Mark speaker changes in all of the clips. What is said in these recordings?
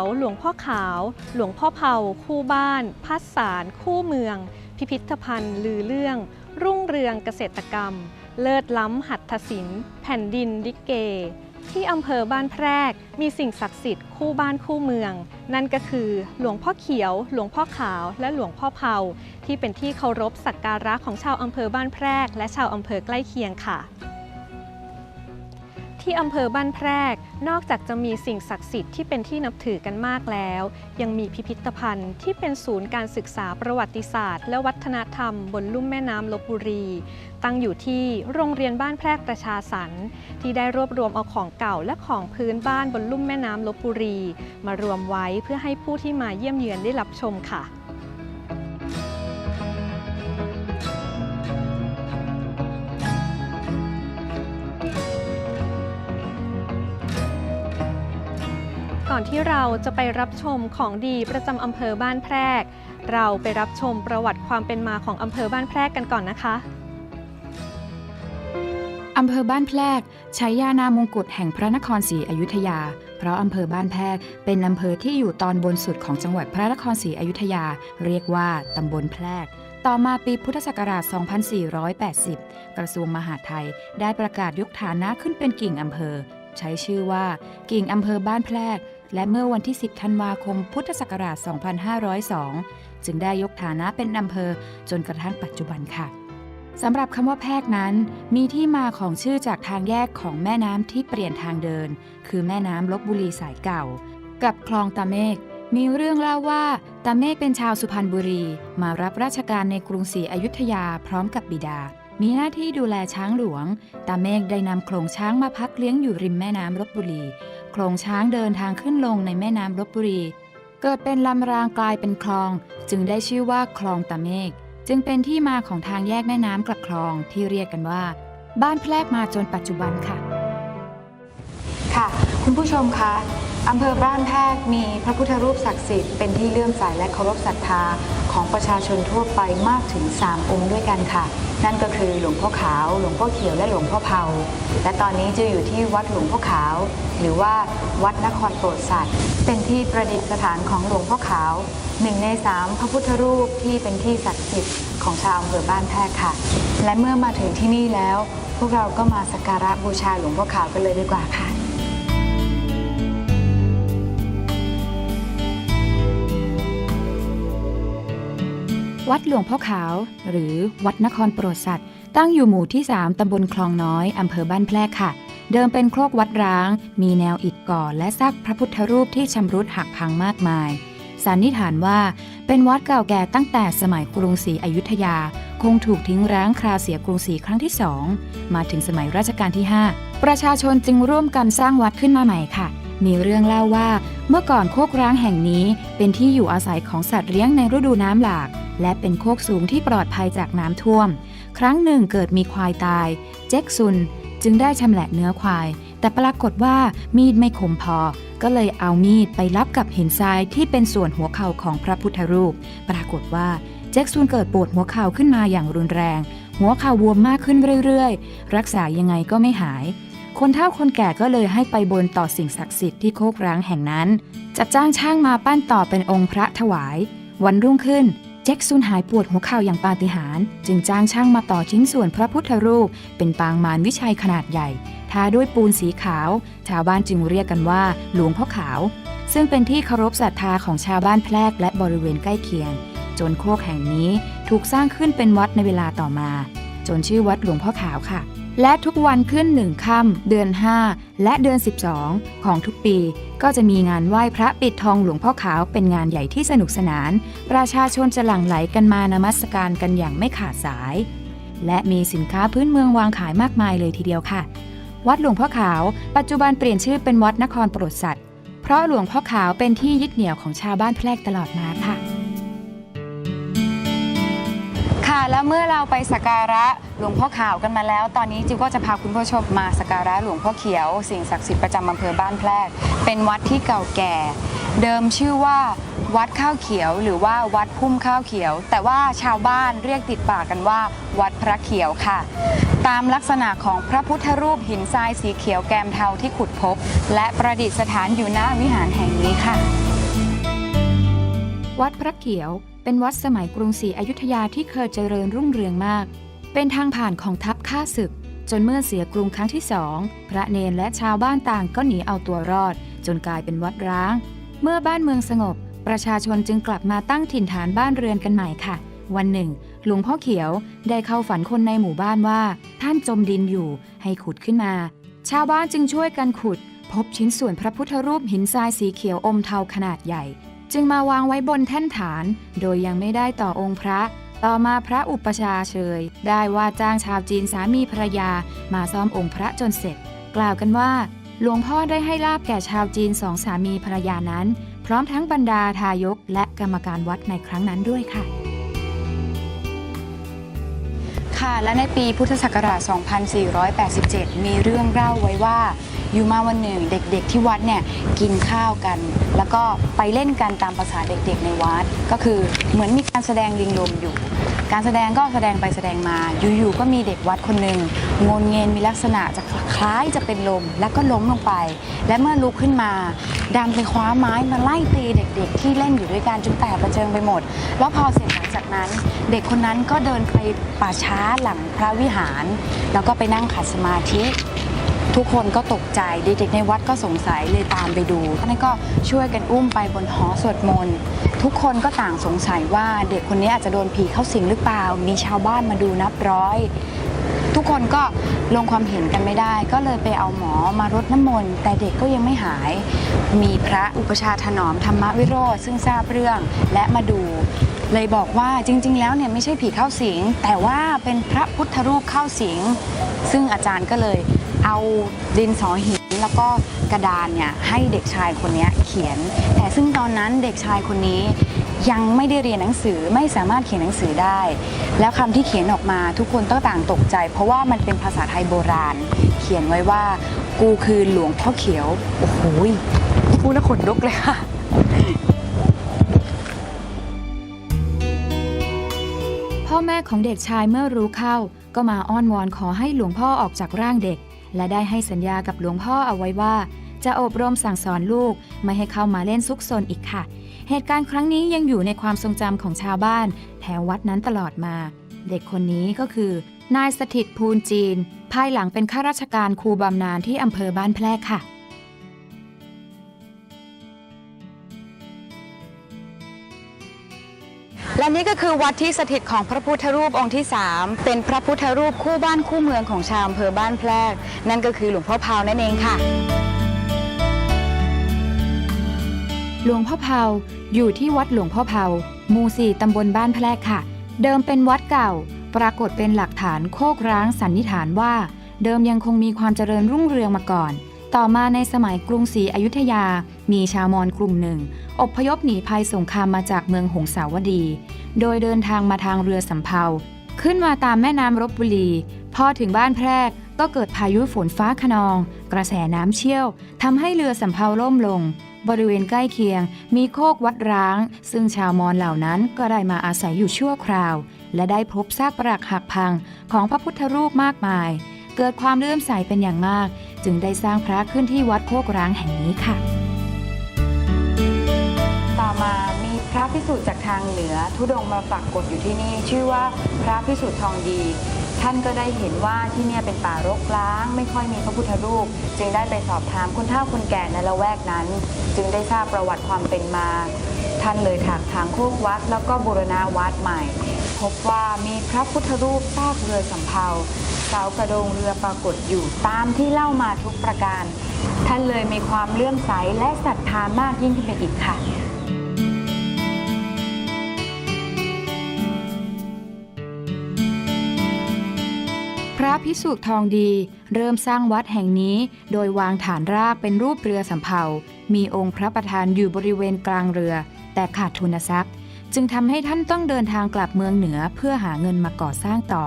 Speaker 1: ียวหลวงพ่อขาว หลวงพ่อเผาคู่บ้านพัดสารคู่เมือง พิพิธภัณฑ์ลือเรื่อง รุ่งเรืองเกษตรกรรม เลิศล้ำหัตถศิลป์แผ่นดินลิเก ที่อำเภอบ้านแพรก มีสิ่งศักดิ์สิทธิ์คู่บ้านคู่เมือง นั่นก็คือหลวงพ่อเขียว หลวงพ่อขาว และหลวงพ่อเผาที่เป็นที่เคารพสักการะของชาวอำเภอบ้านแพรก และชาวอำเภอใกล้เคียงค่ะ ที่อำเภอบ้านแพรก นอกจากจะมีสิ่งศักดิ์สิทธิ์ที่เป็นที่นับถือกันมากแล้ว ยังมีพิพิธภัณฑ์ที่เป็นศูนย์การศึกษาประวัติศาสตร์ และวัฒนธรรมบนลุ่มแม่น้ำลบบุรี ตั้งอยู่ที่โรงเรียนบ้านแพรกประชาสรรค์ที่ได้รวบรวมเอาของเก่าและของพื้นบ้านบนลุ่มแม่น้ำลบบุรี มารวมไว้เพื่อให้ผู้ที่มาเยี่ยมเยือนได้รับชมค่ะ อนที่เราจะไปรับชมของดีประจำอำเภอบ้านแพรก เราไปรับชมประวัติความเป็นมาของอำเภอบ้านแพรกกันก่อนนะคะ
Speaker 2: อำเภอบ้านแพรกใช้ยานามงกุฎแห่งพระนครศรีอยุธยา เพราะอำเภอบ้านแพรกเป็นอำเภอที่อยู่ตอนบนสุดของจังหวัดพระนครศรีอยุธยา เรียกว่าตำบลแพรก ต่อมาปีพุทธศักราช 2480 กระทรวงมหาดไทยได้ประกาศยกฐานะขึ้นเป็นกิ่งอำเภอ ใช้ชื่อว่ากิ่งอำเภอบ้านแพรก และเมื่อวันที่ 10 ธันวาคม พุทธศักราช 2502 จึงได้ยกฐานะเป็นอำเภอจนกระทั่งปัจจุบันค่ะสำหรับคำว่าแพรกนั้น มีที่มาของชื่อจากทางแยกของแม่น้ำที่เปลี่ยนทางเดิน คือแม่น้ำลบบุรีสายเก่า กับคลองตาเมก มีเรื่องเล่าว่าตาเมกเป็นชาวสุพรรณบุรี มารับราชการในกรุงศรีอยุธยาพร้อมกับบิดา มีหน้าที่ดูแลช้างหลวง ตาเมกได้นำโขลงช้างมาพักเลี้ยงอยู่ริมแม่น้ำลบบุรี โครงช้างเดินทางขึ้นลงในแม่น้ำลบบุรี เกิดเป็นลำรางกลายเป็นคลอง จึงได้ชื่อว่าคลองตะเมก จึงเป็นที่มาของทางแยกแม่น้ำกลับคลองที่เรียกกันว่า บ้านแพรกมาจนปัจจุบันค่ะ
Speaker 3: ค่ะ คุณผู้ชมคะ อำเภอบ้านแพกมีพระพุทธรูปศักดิ์สิทธิ์เป็นที่เลื่อมใสและเคารพศรัทธาของประชาชนทั่วไปมากถึง 3 องค์ด้วยกันค่ะ นั่นก็คือหลวงพ่อขาว หลวงพ่อเขียวและหลวงพ่อเผาและตอนนี้จะอยู่ที่วัดหลวงพ่อขาว หรือว่าวัดนครโปรดสัตว์ เป็นที่ประดิษฐานของหลวงพ่อขาวหนึ่งในสามพระพุทธรูปที่เป็นที่ศักดิ์สิทธิ์ของชาวอำเภอบ้านแพกค่ะ และเมื่อมาถึงที่นี่แล้ว พวกเราก็มาสักการะบูชาหลวงพ่อขาวกันเลยดีกว่าค่ะ
Speaker 2: วัดหลวงพ่อขาว หรือวัดนครโปรดสัตว์ ตั้งอยู่หมู่ที่ 3 ตำบลคลองน้อยอำเภอบ้านแพรกค่ะ เดิมเป็นโครกวัดร้าง มีแนวอิฐก่อและซากพระพุทธรูปที่ชำรุดหักพังมากมาย สันนิษฐานว่าเป็นวัดเก่าแก่ตั้งแต่สมัยกรุงศรีอยุธยา คงถูกทิ้งร้างคราวเสียกรุงศรีครั้งที่สองมาถึงสมัยรัชกาลที่ 5 ประชาชนจึงร่วมกันสร้างวัดขึ้นมาใหม่ค่ะ มีเรื่องเล่าว่า เมื่อก่อนโคกร้างแห่งนี้เป็นที่อยู่อาศัยของสัตว์เลี้ยงในฤดูน้ำหลาก และเป็นโคกสูงที่ปลอดภัยจากน้ำท่วม ครั้งหนึ่งเกิดมีควายตาย เจ็กซุน จึงได้ชำแหละเนื้อควาย แต่ปรากฏว่ามีดไม่คมพอ ก็เลยเอามีดไปรับกับหินทรายที่เป็นส่วนหัวเข่าของพระพุทธรูป ปรากฏว่าเจ็กซุนเกิดปวดหัวเข่าขึ้นมาอย่างรุนแรง หัวเข่าบวมมากขึ้นเรื่อยๆ รักษายังไงก็ไม่หาย คนเฒ่าคนแก่ก็เลยให้ไปบนต่อสิ่งศักดิ์สิทธิ์ที่โคกร้างแห่งนั้น จัดจ้างช่างมาปั้นต่อเป็นองค์พระถวาย วันรุ่งขึ้นแจ็คซุนหายปวดหัวเข่าอย่างปาฏิหาริย์จึงจ้างช่างมาต่อชิ้นส่วนพระพุทธรูป เป็นปางมารวิชัยขนาดใหญ่ ทาด้วยปูนสีขาว ชาวบ้านจึงเรียกกันว่าหลวงพ่อขาว ซึ่งเป็นที่เคารพศรัทธาของชาวบ้านแพรกและบริเวณใกล้เคียง จนโคกแห่งนี้ถูกสร้างขึ้นเป็นวัดในเวลาต่อมา จนชื่อวัดหลวงพ่อขาวค่ะ และทุกวันขึ้นหนึ่งค่ำเดือน 5 และเดือน 12 ของทุกปี ก็จะมีงานไหว้พระปิดทองหลวงพ่อขาวเป็นงานใหญ่ที่สนุกสนาน ประชาชนจะหลั่งไหลกันมานมัสการกันอย่างไม่ขาดสาย และมีสินค้าพื้นเมืองวางขายมากมายเลยทีเดียวค่ะ วัดหลวงพ่อขาว ปัจจุบันเปลี่ยนชื่อเป็นวัดนครโปรดสัตว์เพราะหลวงพ่อขาวเป็นที่ยึดเหนี่ยวของชาวบ้านแพรกตลอดมาค่ะ
Speaker 3: ค่ะแล้วเมื่อเราไปสักการะ หลวงพ่อขาวกันมาแล้ว ตอนนี้จิวก็จะพาคุณผู้ชมมาสักการะหลวงพ่อเขียว สิ่งศักดิ์สิทธิ์ประจำอำเภอบ้านแพรกเป็นวัดที่เก่าแก่ เดิมชื่อว่า วัดข้าวเขียวหรือว่าวัดพุ่มข้าวเขียว แต่ว่าชาวบ้านเรียกติดปากกันว่า วัดพระเขียวค่ะ ตามลักษณะของพระพุทธรูปหินทรายสีเขียวแกมเทาที่ขุดพบ และประดิษฐานอยู่หน้าวิหารแห่งนี้ค่ะ
Speaker 2: วัดพระเขียว เป็นวัดสมัยกรุงศรีอยุธยาที่เคยเจริญรุ่งเรืองมาก เป็นทางผ่านของทัพข้าศึก จนเมื่อเสียกรุงครั้งที่สอง พระเนนและชาวบ้านต่างก็หนีเอาตัวรอด จนกลายเป็นวัดร้าง เมื่อบ้านเมืองสงบ ประชาชนจึงกลับมาตั้งถิ่นฐานบ้านเรือนกันใหม่ค่ะ วันหนึ่ง หลวงพ่อเขียวได้เข้าฝันคนในหมู่บ้านว่า ท่านจมดินอยู่ให้ขุดขึ้นมา ชาวบ้านจึงช่วยกันขุด พบชิ้นส่วนพระพุทธรูปหินทรายสีเขียวอมเทาขนาดใหญ่ จึงมาวางไว้บนแท่นฐาน โดยยังไม่ได้ต่อองค์พระ ต่อมาพระอุปชาเชย ได้ว่าจ้างชาวจีนสามีภรรยามาซ่อมองค์พระจนเสร็จ กล่าวกันว่า หลวงพ่อได้ให้ลาบแก่ชาวจีนสองสามีภรรยานั้น พร้อมทั้งบรรดาทายกและกรรมการวัดในครั้งนั้นด้วยค่ะ
Speaker 3: ค่ะและในปีพุทธศักราช 2487 มีเรื่องเล่าไว้ว่า อยู่มาวันหนึ่งเด็กๆที่วัดเนี่ยกินข้าวกัน แล้วก็ไปเล่นกันตามภาษาเด็กๆในวัด ก็คือเหมือนมีการแสดงลิงลมอยู่ การแสดงก็แสดงไปแสดงมา อยู่ๆก็มีเด็กวัดคนหนึ่งงนเงินมีลักษณะจะคล้ายจะเป็นลมแล้วก็ล้มลงไป และเมื่อลุกขึ้นมาดันไปคว้าไม้มาไล่ตีเด็กๆ ที่เล่นอยู่ด้วยกันจนแตกกระเจิงไปหมด แล้วพอเสร็จหลังจากนั้น เด็กคนนั้นก็เดินไปป่าช้าหลังพระวิหาร แล้วก็ไปนั่งขัดสมาธิ ทุกคนก็ตกใจเด็กๆในวัดก็สงสัยเลยตามไปดูนั่นก็ช่วยกันอุ้มไปบนหอสวดมนต์ทุกคนก็ต่างสงสัยว่าเด็กคนนี้อาจจะโดนผีเข้าสิงหรือเปล่า มีชาวบ้านมาดูนับร้อย ทุกคนก็ลงความเห็นกันไม่ได้ ก็เลยไปเอาหมอมารดน้ำมนต์แต่เด็กก็ยังไม่หาย มีพระอุปชาถนอมธรรมวิโรธซึ่งทราบเรื่องและมาดูเลยบอกว่าจริง ๆ แล้วเนี่ยไม่ใช่ผีเข้าสิง แต่ว่าเป็นพระพุทธรูปเข้าสิง ซึ่งอาจารย์ก็เลย เอาดินสอหินแล้วก็กระดานเนี่ยให้เด็กชายคนนี้เขียน แต่ซึ่งตอนนั้นเด็กชายคนนี้ยังไม่ได้เรียนหนังสือไม่สามารถเขียนหนังสือได้ แล้วคำที่เขียนออกมาทุกคนต้องต่างตกใจ เพราะว่ามันเป็นภาษาไทยโบราณ เขียนไว้ว่า กูคือหลวงพ่อเขียว โอ้โหพูดแล้วขนลุกเลยค่ะ
Speaker 2: พ่อแม่ของเด็กชายเมื่อรู้เข้า ก็มาอ้อนวอนขอให้หลวงพ่อออกจากร่างเด็ก และได้ให้สัญญากับหลวงพ่อเอาไว้ว่า จะอบรมสั่งสอนลูกไม่ให้เข้ามาเล่นซุกซนอีกค่ะ เหตุการณ์ครั้งนี้ยังอยู่ในความทรงจำของชาวบ้าน แถววัดนั้นตลอดมา เด็กคนนี้ก็คือนายสถิตภูลจีน ภายหลังเป็นข้าราชการครูบำนาญที่อำเภอบ้านแพรกค่ะ
Speaker 3: และนี่ก็คือวัดที่สถิตของพระพุทธรูปองค์ที่ 3 เป็นพระพุทธรูปคู่บ้านคู่เมืองของชาวอำเภอบ้านแพรก นั่นก็คือหลวงพ่อพาวนั่นเองค่ะ
Speaker 2: หลวงพ่อเผาอยู่ที่วัดหลวงพ่อเผาหมู่สี่ตำบลบ้านแพรกค่ะ เดิมเป็นวัดเก่า ปรากฏเป็นหลักฐานโคกร้างสันนิษฐานว่า เดิมยังคงมีความเจริญรุ่งเรืองมาก่อน ต่อมาในสมัยกรุงศรีอยุธยา มีชาวมอญกลุ่มหนึ่ง อบพยพหนีภัยสงครามมาจากเมืองหงสาวดี โดยเดินทางมาทางเรือสำเภา ขึ้นมาตามแม่น้ำรบบุรี พอถึงบ้านแพรกก็เกิดพายุฝนฟ้าขนอง กระแสน้ำเชี่ยวทำให้เรือสำเภาล่มลง บริเวณใกล้เคียง มีโคกวัดร้าง ซึ่งชาวมอญเหล่านั้นก็ได้มาอาศัยอยู่ชั่วคราว และได้พบซากปรักหักพังของพระพุทธรูปมากมาย เกิดความเลื่อมใสเป็นอย่างมาก จึงได้สร้างพระขึ้นที่วัดโคกร้างแห่งนี้ค่ะุ
Speaker 3: จากทางเหนือทุดงมาปรากฏอยู่ที่นี่ ชื่อว่าพระพิสุทธิ์ทองดี ท่านก็ได้เห็นว่าที่นี่เป็นป่ารกร้าง ไม่ค่อยมีพระพุทธรูป จึงได้ไปสอบถามคนเฒ่าคนแก่ในละแวกนั้น จึงได้ทราบประวัติความเป็นมา ท่านเลยถากทางโคกวัด แล้วก็บูรณาวัดใหม่ พบว่ามีพระพุทธรูปซากเรือสำเภาเสากระโดงเรือปรากฏอยู่ตามที่เล่ามาทุกประการ ท่านเลยมีความเลื่อมใสและศรัทธามากยิ่งขึ้นไปอีกค่ะ
Speaker 2: พระพิสุทธทองดี เริ่มสร้างวัดแห่งนี้ โดยวางฐานรากเป็นรูปเรือสำเภา มีองค์พระประธานอยู่บริเวณกลางเรือ แต่ขาดทุนทรัพย์ จึงทำให้ท่านต้องเดินทางกลับเมืองเหนือเพื่อหาเงินมาก่อสร้างต่อ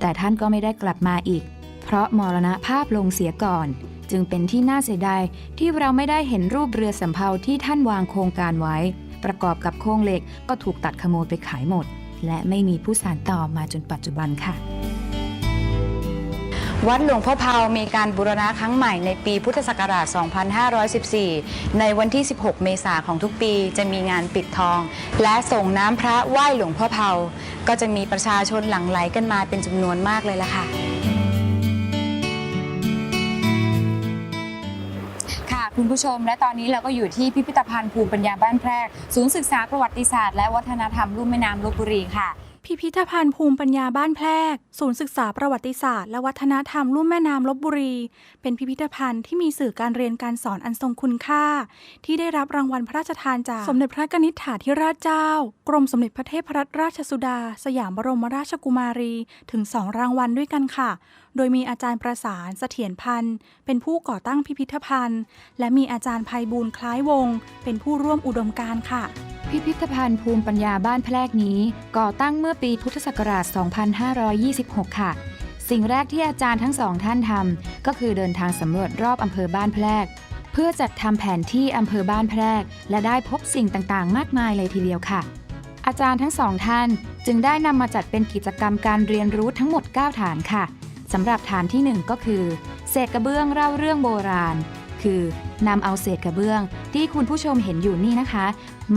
Speaker 2: แต่ท่านก็ไม่ได้กลับมาอีก เพราะมรณภาพลงเสียก่อน จึงเป็นที่น่าเสียดายที่เราไม่ได้เห็นรูปเรือสำเภาที่ท่านวางโครงการไว้ ประกอบกับโครงเหล็กก็ถูกตัดขโมยไปขายหมด และไม่มีผู้สานต่อมาจนปัจจุบันค่ะ
Speaker 3: วัดหลวงพ่อเผามีการบูรณะครั้งใหม่ในปีพุทธศักราช 2514 ในวันที่ 16 เมษายนของทุกปีจะมีงานปิดทอง และส่งน้ำพระไหว้หลวงพ่อเผาก็จะมีประชาชนหลั่งไหลกันมาเป็นจำนวนมากเลยล่ะค่ะ
Speaker 2: ค่ะคุณผู้ชมและตอนนี้เราก็อยู่ที่พิพิธภัณฑ์ภูมิปัญญาบ้านแพรก ศูนย์ศึกษาประวัติศาสตร์และวัฒนธรรมลุ่มแม่น้ำลบบุรีค่ะ
Speaker 4: พิพิธภัณฑ์ภูมิปัญญาบ้านแพรก ศูนย์ศึกษาประวัติศาสตร์และวัฒนธรรมลุ่มแม่น้ำลบบุรี เป็นพิพิธภัณฑ์ที่มีสื่อการเรียนการสอนอันทรงคุณค่า ที่ได้รับรางวัลพระราชทานจาก สมเด็จพระนิธิถาธิราชเจ้า กรมสมเด็จพระเทพรัตนราชสุดา สยามบรมราชกุมารี ถึงสองรางวัลด้วยกันค่ะโดยมีอาจารย์ประสานเสถียรพันธ์เป็นผู้ก่อตั้งพิพิธภัณฑ์ และมีอาจารย์ภัยบูลคล้ายวงศ์เป็นผู้ร่วมอุดมการค่ะ
Speaker 2: พิพิธภัณฑ์ภูมิปัญญาบ้านแพรกนี้ ก่อตั้งเมื่อปีพุทธศักราช 2526 ค่ะ สิ่งแรกที่อาจารย์ทั้งสองท่านทำก็คือเดินทางสำรวจรอบอำเภอบ้านแพรก เพื่อจัดทำแผนที่อำเภอบ้านแพรก และได้พบสิ่งต่างๆ มากมายเลยทีเดียวค่ะอาจารย์ทั้งสองท่านจึงได้นำมาจัดเป็นกิจกรรมการเรียนรู้ทั้งหมด 9 ฐานค่ะ สำหรับฐานที่ 1 ก็คือ เศษกระเบื้องเล่าเรื่องโบราณ คือนำเอาเศษกระเบื้องที่คุณผู้ชมเห็นอยู่นี่นะคะ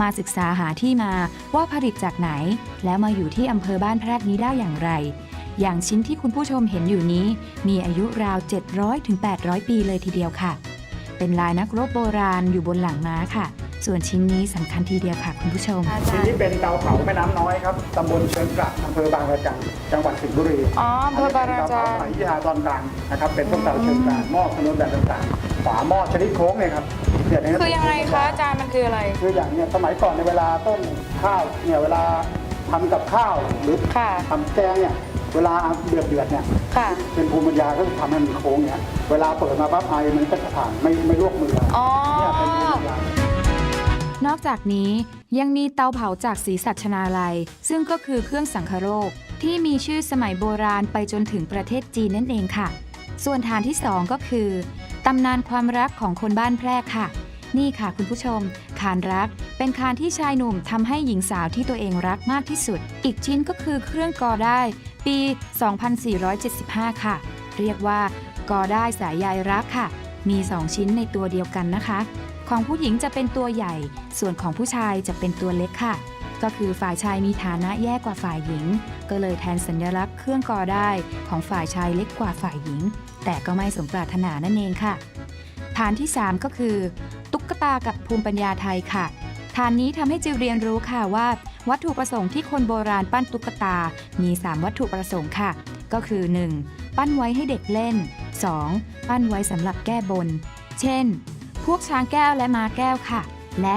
Speaker 2: มาศึกษาหาที่มาว่าผลิตจากไหน แล้วมาอยู่ที่อำเภอบ้านแพรกนี้ได้อย่างไร อย่างชิ้นที่คุณผู้ชมเห็นอยู่นี้ มีอายุราว 700-800ถึง800ปีเลยทีเดียวค่ะ เป็นลายนักรบโบราณอยู่บนหลังม้าค่ะ ส่วนชิ้นนี้สำคัญทีเดียวค่ะคุณผู้ชม
Speaker 5: ทีนี้เป็นเตาเผาแม่น้ำน้อยครับตำบลเชิงกระอำเภอบางระจันจังหวัดสิงห์บุรี
Speaker 3: อ๋ออำเภอบางระจัน
Speaker 5: อันนี้เป็นเตาเผาสายยาตอนกลางนะครับ เป็นพวกเตาเชิงกลางหม้อขนมแบบต่างๆ ฝาหม้อชนิดโค้งเนี่ยครับเนี่ยเนี่
Speaker 3: คือยังไงคะอาจารย์มันคืออะไร
Speaker 5: คืออย่างเนี่ยสมัยก่อนในยเวลาต้มข้าวเนี่ยเวลาทำกับข้าวหรือ
Speaker 3: ค่ะ
Speaker 5: ทำแกงเนี่ยเวลาเดือดเดือดๆเนี่ย
Speaker 3: ค่ะ
Speaker 5: เป็นภูมิปัญญาก็คือทำให้มันโค้งเนี่ยเวลาเปิดมาปั๊บไอมันก็จะผ่านไม่ไม่ลวกมือ
Speaker 3: อ๋อ
Speaker 5: เนี่ยเป็นภูมิปัญญา
Speaker 2: นอกจากนี้ยังมีเตาเผาจากสีสัชนาลัย ซึ่งก็คือเครื่องสังคโรคที่มีชื่อสมัยโบราณไปจนถึงประเทศจีนนั่นเองค่ะ ส่วนฐานที่ 2 ก็คือตำนานความรักของคนบ้านแพรกค่ะ นี่ค่ะคุณผู้ชม คานรัก เป็นคานที่ชายหนุ่มทำให้หญิงสาวที่ตัวเองรักมากที่สุด อีกชิ้นก็คือเครื่องกอได้ ปี 2475 ค่ะ เรียกว่ากอได้สายใยรักค่ะ มี 2 ชิ้นในตัวเดียวกันนะคะ ของผู้หญิงจะเป็นตัวใหญ่ ส่วนของผู้ชายจะเป็นตัวเล็กค่ะ ก็คือฝ่ายชายมีฐานะแย่กว่าฝ่ายหญิง ก็เลยแทนสัญลักษณ์เครื่องกอได้ของฝ่ายชายเล็กกว่าฝ่ายหญิง แต่ก็ไม่สมปรารถนานั่นเองค่ะ ฐานที่ 3 ก็คือ ตุ๊กตากับภูมิปัญญาไทยค่ะ ฐานนี้ทำให้จิวเรียนรู้ค่ะว่า วัตถุประสงค์ที่คนโบราณปั้นตุ๊กตา มี 3 วัตถุประสงค์ค่ะ ก็คือ 1. ปั้นไว้ให้เด็กเล่น 2. ปั้นไว้สำหรับแก้บน เช่น พวกช้างแก้วและมาแก้วค่ะ และ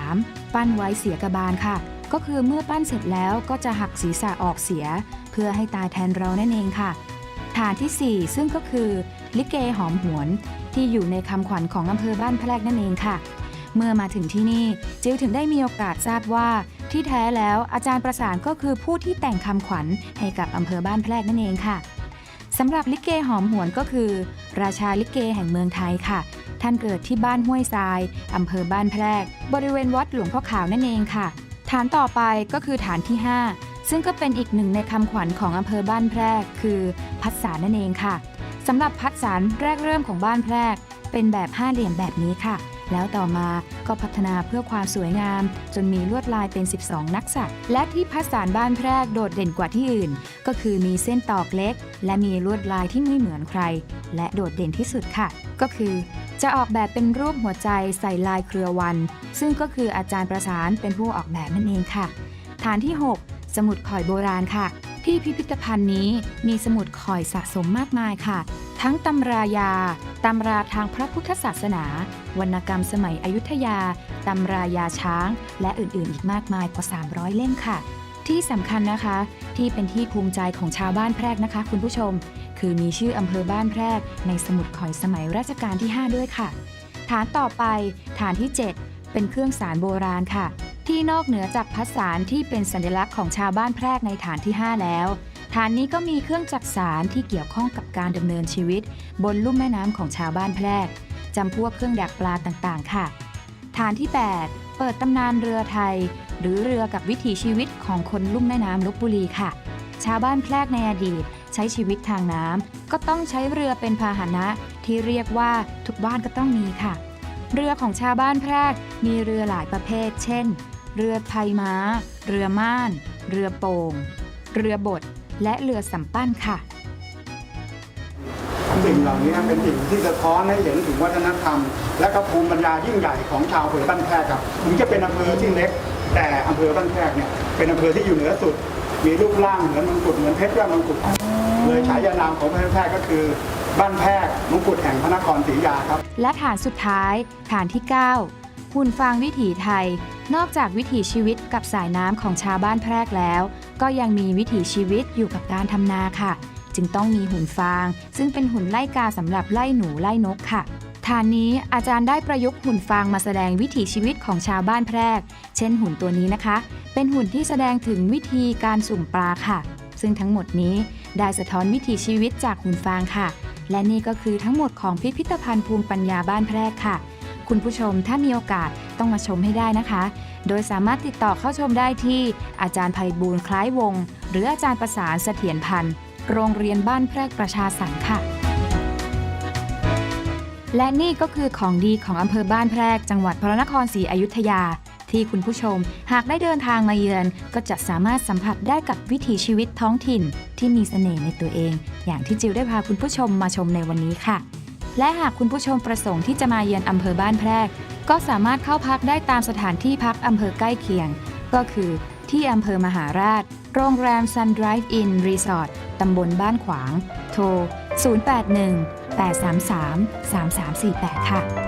Speaker 2: 3. ปั้นไว้เสียกระบาลค่ะ ก็คือเมื่อปั้นเสร็จแล้วก็จะหักศีรษะออกเสีย เพื่อให้ตายแทนเรานั่นเองค่ะ ฐานทีสี่ 4 ซึ่งก็คือ ลิเกหอมหวน ที่อยู่ในคำขวัญของอำเภอบ้านแพรกนั่นเองค่ะ เมื่อมาถึงที่นี่จิวถึงได้มีโอกาสทราบว่า ที่แท้แล้วอาจารย์ประสานก็คือผู้ที่แต่งคำขวัญให้กับอำเภอบ้านแพรกนั่นเองค่ะสำหรับลิเกหอมหวนก็คือ ราชาลิเกแห่งเมืองไทยค่ะ ท่านเกิดที่บ้านห้วยทรายอำเภอบ้านแพรก บริเวณวัดหลวงพ่อขาวนั่นเองค่ะ ฐานต่อไปก็คือฐานที่ 5 ซึ่งก็เป็นอีกหนึ่งในคำขวัญของอำเภอบ้านแพรก คือพัดสารนั่นเองค่ะสำหรับพัดสารแรกเริ่มของบ้านแพรก เป็นแบบห้าเหลี่ยมแบบนี้ค่ะ แล้วต่อมาก็พัฒนาเพื่อความสวยงาม จนมีลวดลายเป็น 12 นักษัตริย์และที่พัสารบ้านแพรกโดดเด่นกว่าที่อื่น ก็คือมีเส้นตอกเล็ก และมีลวดลายที่ไม่เหมือนใคร และโดดเด่นที่สุดค่ะ ก็คือจะออกแบบเป็นรูปหัวใจใส่ลายเครือวัน ซึ่งก็คืออาจารย์ประสานเป็นผู้ออกแบบนั่นเองค่ะ ฐานที่ 6 สมุดข่อยโบราณค่ะ ที่พิพิธภัณฑ์นี้มีสมุดข่อยสะสมมากมายค่ะ ทั้งตำรายา ตำราทางพระพุทธศาสนา วรรณกรรมสมัยอยุธยา ตำรายาช้าง และอื่นๆ อีกมากมายกว่า 300 เล่มค่ะ ที่สำคัญนะคะ ที่เป็นที่ภูมิใจของชาวบ้านแพรกนะคะ คุณผู้ชม คือมีชื่ออำเภอบ้านแพรก ในสมุดข่อยสมัยรัชกาลที่ 5 ด้วยค่ะ ฐานต่อไปฐานที่ 7 เป็นเครื่องสารโบราณค่ะ ที่นอกเหนือจากพัสสารที่เป็นสัญลักษณ์ของชาวบ้านแพรกในฐานที่ 5 แล้ว ฐานนี้ก็มีเครื่องจักสารที่เกี่ยวข้องกับการดำเนินชีวิต บนลุ่มแม่น้ำของชาวบ้านแพรกจำพวกเครื่องดักปลาต่างๆ ค่ะ ฐานที่ 8 เปิดตำนานเรือไทย หรือเรือกับวิถีชีวิตของคนลุ่มแม่น้ำลบบุรีค่ะ ชาวบ้านแพรกในอดีตใช้ชีวิตทางน้ำก็ต้องใช้เรือเป็นพาหนะที่เรียกว่าทุกบ้านก็ต้องมีค่ะ เรือของชาวบ้านแพรกมีเรือหลายประเภท เช่น เรือไทยม้า เรือม่าน เรือโป่ง เรือบด และเรือสำปั้นค่ะ
Speaker 5: สิ่งเหล่านี้เป็นสิ่งที่สะท้อนให้เห็นถึงวัฒนธรรม และก็ภูมิปัญญายิ่งใหญ่ของชาวอำเภอบ้านแพรกครับถึงจะเป็นอำเภอที่เล็ก แต่อำเภอบ้านแพรกเนี่ยเป็นอำเภอที่อยู่เหนือสุด มีรูปร่างเหมือนมงกุฎเหมือนเพชรยอดมงกุฎเลยฉายานามของบ้านแพรกก็คือบ้านแพรกมงกุฎแห่งพระนครศรีอยุธยาครับ
Speaker 2: และฐานสุดท้าย ฐานที่ 9 หุ่นฟางวิถีไทย นอกจากวิถีชีวิตกับสายน้ำของชาวบ้านแพรกแล้ว ก็ยังมีวิถีชีวิตอยู่กับการทำนาค่ะ จึงต้องมีหุ่นฟาง ซึ่งเป็นหุ่นไล่กาสำหรับไล่หนูไล่นกค่ะฐานนี้อาจารย์ได้ประยุกต์หุ่นฟางมาแสดงวิถีชีวิตของชาวบ้านแพรก เช่นหุ่นตัวนี้นะคะ เป็นหุ่นที่แสดงถึงวิธีการสุ่มปลาค่ะ ซึ่งทั้งหมดนี้ได้สะท้อนวิถีชีวิตจากหุ่นฟางค่ะ และนี่ก็คือทั้งหมดของพิพิธภัณฑ์ภูมิปัญญาบ้านแพรกค่ะ คุณผู้ชมถ้ามีโอกาสต้องมาชมให้ได้นะคะ โดยสามารถติดต่อเข้าชมได้ที่อาจารย์ภัยบูลย์คล้ายวงศ์หรืออาจารย์ประสานเสถียรพันธ์ โรงเรียนบ้านแพรกประชาสรรค์ค่ะ และนี่ก็คือของดีของอำเภอบ้านแพรก จังหวัดพระนครศรีอยุธยา ที่คุณผู้ชมหากได้เดินทางมาเยือน ก็จะสามารถสัมผัสได้กับวิถีชีวิตท้องถิ่น ที่มีเสน่ห์ในตัวเอง อย่างที่จิวได้พาคุณผู้ชมมาชมในวันนี้ค่ะ และหากคุณผู้ชมประสงค์ที่จะมาเยือนอำเภอบ้านแพรก ก็สามารถเข้าพักได้ตามสถานที่พักอำเภอใกล้เคียง ก็คือที่อำเภอมหาราช โรงแรม Sun Drive In Resort ตำบลบ้านขวาง โทร 081 833 3348 ค่ะ